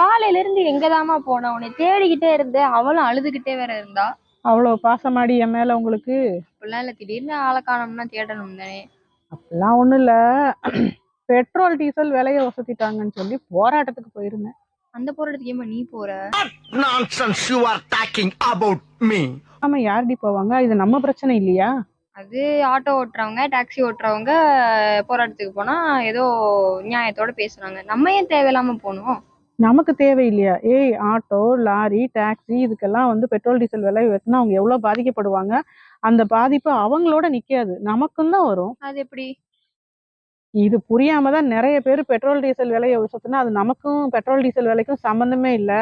காலையில இருந்து எங்கதாம்மா போன? உன்னை தேடிக்கிட்டே இருந்தேன். அவளும் அழுதுகிட்டே வேற இருந்தா. அவ்வளோ பாசமாடி என் மேல உங்களுக்கு? அப்படிலாம் இல்ல. திடீர்னு ஆளை காணோம்னா தேடணும் தானே. அப்படிலாம் ஒண்ணும் இல்ல. பெட்ரோல் டீசல் விலைய வசதிட்டாங்கன்னு சொல்லி போராட்டத்துக்கு போயிருந்தேன். அந்த போராட்டத்துக்கு ஏமா நீ போற? Nonsense. You are talking about me. ஆமா யாரடி போவாங்க? இது நம்ம பிரச்சனை இல்லையா? அது ஆட்டோ ஓட்டுறவங்க டாக்ஸி ஓட்டுறவங்க போராட்டத்துக்கு போனா ஏதோ நியாயத்தோட பேசுறாங்க. நம்ம ஏன் தேவையில்லாம போகணும் நமக்கு தேவை இல்லையா ஏய் ஆட்டோ லாரி டாக்ஸி இதுக்கெல்லாம் வந்து பெட்ரோல் டீசல் விலை உயர்த்தினா அவங்க எவ்வளவு பாதிக்கப்படுவாங்க? அந்த பாதிப்பு அவங்களோட நிக்காது. நமக்கும் தான் வரும். அது எப்படி? இது புரியாம தான் நிறைய பேர் பெட்ரோல் டீசல் விலையை உயர்த்தினா அது நமக்கும் பெட்ரோல் டீசல் விலைக்கும் சம்மந்தமே இல்ல.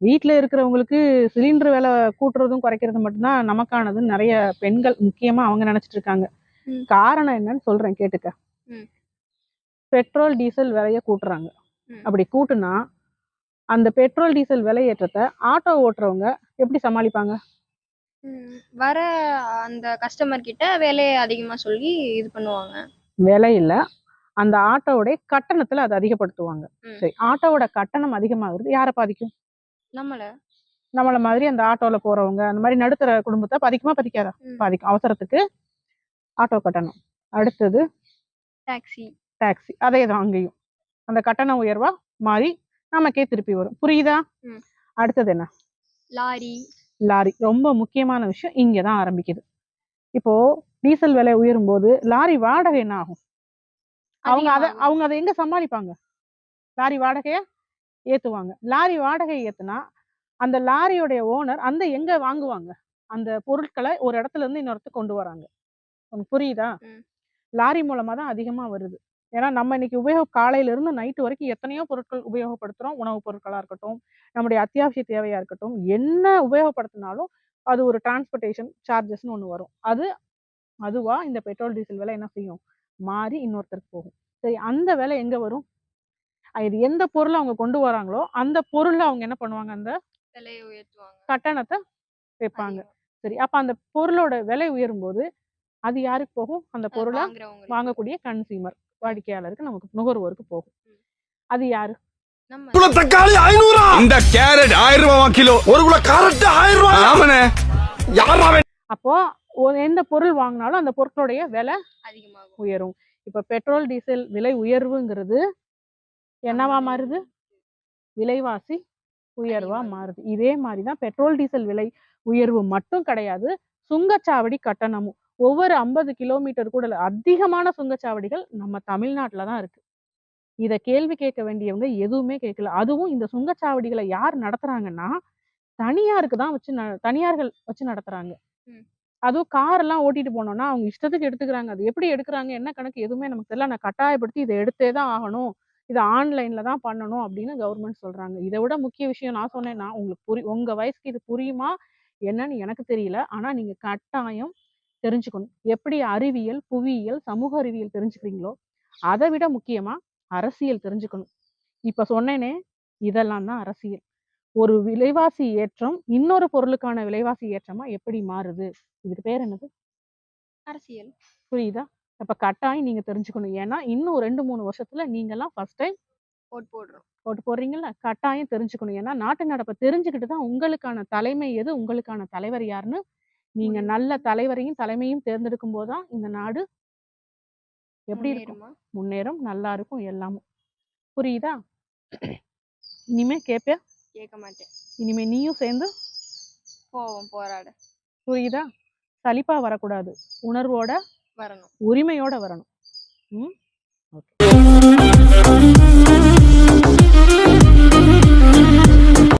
வீட்ல இருக்கிறவங்களுக்கு சிலிண்டர் விலை கூட்டுறதும் குறைக்கிறது மட்டும்தான் நமக்கானதுன்னு நிறைய பெண்கள் முக்கியமா அவங்க நினைச்சிட்டு இருக்காங்க. காரணம் என்னன்னு சொல்றேன் கேட்டுக்க. பெட்ரோல் டீசல் விலைய கூட்டுறாங்க. அப்படி கூட்டுனா அந்த பெட்ரோல் டீசல் விலையேற்றத்தை ஆட்டோ ஓட்டுறவங்க எப்படி சமாளிப்பாங்க? வர அந்த கஸ்டமர் கிட்ட வேலையை அதிகமா சொல்லி இது பண்ணுவாங்க. விலை இல்ல. அந்த ஆட்டோவுடைய கட்டணத்துல அதை அதிகப்படுத்துவாங்க. சரி ஆட்டோவோட கட்டணம் அதிகமாகுறது யாரை பாதிக்கும்? நம்மள. நம்மள மாதிரி அந்த ஆட்டோல போறவங்க அந்த மாதிரி நடுத்தர குடும்பத்தை பாதிக்குமா பாதிக்காதா. பாதிக்கும். அவசரத்துக்கு ஆட்டோ கட்டணம். அடுத்தது டாக்ஸி டாக்ஸி அதே தான் அங்கேயும். அந்த கட்டண உயர்வா மாறி நமக்கே திருப்பி வரும். புரியுதா. அடுத்தது என்ன? லாரி. லாரி. ரொம்ப முக்கியமான விஷயம் இங்கே தான் ஆரம்பிக்குது. இப்போ டீசல் விலை உயரும் போது லாரி வாடகை என்ன ஆகும்? அவங்க அதை. அவங்க அதை எங்க சமாளிப்பாங்க? லாரி வாடகைய ஏத்துவாங்க. லாரி வாடகை ஏத்துனா அந்த லாரியோடைய ஓனர் அந்த எங்க வாங்குவாங்க? அந்த பொருட்களை ஒரு இடத்துல இருந்து இன்னொருத்துக்கு கொண்டு வராங்க. உனக்கு புரியுதா. லாரி மூலமா தான் அதிகமா வருது. ஏன்னா நம்ம இன்னைக்கு உபயோக காலையில இருந்து நைட்டு வரைக்கும் எத்தனையோ பொருட்கள் உபயோகப்படுத்துறோம். உணவுப் பொருட்களா இருக்கட்டும் நம்முடைய அத்தியாவசிய தேவையா இருக்கட்டும் என்ன உபயோகப்படுத்தினாலும் அது ஒரு டிரான்ஸ்போர்ட்டேஷன் சார்ஜஸ்னு ஒன்று வரும். அது அதுவா இந்த பெட்ரோல் டீசல் விலை என்ன செய்யும்? மாறி இன்னொருத்தருக்கு போகும். சரி அந்த விலை எங்க வரும்? இது எந்த பொருளை அவங்க கொண்டு வராங்களோ அந்த பொருள்ல அவங்க என்ன பண்ணுவாங்க? அந்த விலையை உயர்த்துவாங்க. கட்டணத்தை வைப்பாங்க. சரி அப்ப அந்த பொருளோட விலை உயரும் போது அது யாருக்கு போகும்? அந்த பொருளை. வாங்கக்கூடிய கன்சியூமர் வாடிக்கையாளருக்கு நமக்கு நுகர்வோருக்கு போகும். அது யாரு? நம்ம தக்காளி ஐநூறா? இந்த கேரட் ஆயிரம் ரூபாய் கிலோ. ஒரு குல காரட் ஆயிரம் ரூபாய் ஆமாண்ணே. யாரா அப்போ ஒரு எந்த பொருள் வாங்கினாலும் அந்த பொருட்களுடைய விலை அதிகமாகும். உயரும். இப்ப பெட்ரோல் டீசல் விலை உயர்வுங்கிறது என்னவா மாறுது? விலைவாசி உயர்வா. மாறுது. இதே மாதிரிதான் பெட்ரோல் டீசல் விலை உயர்வு மட்டும் கிடையாது. சுங்கச்சாவடி கட்டணமும். ஒவ்வொரு ஐம்பது கிலோமீட்டர் கூட அதிகமான சுங்கச்சாவடிகள் நம்ம தமிழ்நாட்டுல தான் இருக்கு. இத கேள்வி கேட்க வேண்டியவங்க எதுவுமே கேட்கல. அதுவும் இந்த சுங்கச்சாவடிகளை யார் நடத்துறாங்கன்னா தனியாருக்கு தான் வச்சு தனியார்கள் வச்சு நடத்துறாங்க. அதுவும் கார் எல்லாம் ஓட்டிட்டு போனோம்னா அவங்க இஷ்டத்துக்கு எடுத்துக்கிறாங்க. அது எப்படி எடுக்கிறாங்க என்ன கணக்கு எதுவுமே நமக்கு தெரியல. நான் கட்டாயப்படுத்தி இதை எடுத்தே தான் ஆகணும். இதை ஆன்லைன்ல தான் பண்ணணும் அப்படின்னு கவர்மெண்ட் சொல்றாங்க. இதை விட முக்கிய விஷயம் நான் சொன்னேன்னா உங்களுக்கு புரி உங்க வயசுக்கு இது புரியுமா? என்னன்னு எனக்கு தெரியல. ஆனா நீங்க கட்டாயம் தெரிஞ்சுக்கணும். எப்படி அறிவியல் புவியியல் சமூக அறிவியல் தெரிஞ்சுக்கிறீங்களோ அதை விட முக்கியமா அரசியல் தெரிஞ்சுக்கணும். இப்ப சொன்னேனே இதெல்லாம் தான் அரசியல். ஒரு விலைவாசி ஏற்றம் இன்னொரு பொருளுக்கான விலைவாசி ஏற்றமா எப்படி மாறுது? இதுக்கு பேர் என்னது? அரசியல். புரியுதா? அப்ப கட்டாயம் நீங்க தெரிஞ்சுக்கணும். ஏன்னா இன்னும் ரெண்டு மூணு வருஷத்துல நீங்க எல்லாம் ஃபர்ஸ்ட் டைம் போட் போடுறோம். ஓட்டு போடுறீங்கல்ல? கட்டாயம் தெரிஞ்சுக்கணும். ஏன்னா நாட்டு நடப்பை தெரிஞ்சுக்கிட்டு தான் உங்களுக்கான தலைமை எது உங்களுக்கான தலைவர் யாருன்னு நீங்க நல்ல தலைவரையும் தலைமையும் தேர்ந்தெடுக்கும் போதுதான் இந்த நாடு எப்படி இருக்கும்? முன்னேறுமா? நல்லா இருக்கும் எல்லாமும். புரியுதா? இனிமே கேப்ப? கேட்க மாட்டேன். இனிமே நீயும் சேர்ந்து? போவோம் போராட. புரியுதா? சலிப்பா வரக்கூடாது. உணர்வோட வரணும். உரிமையோட வரணும். ம்? ஓகே.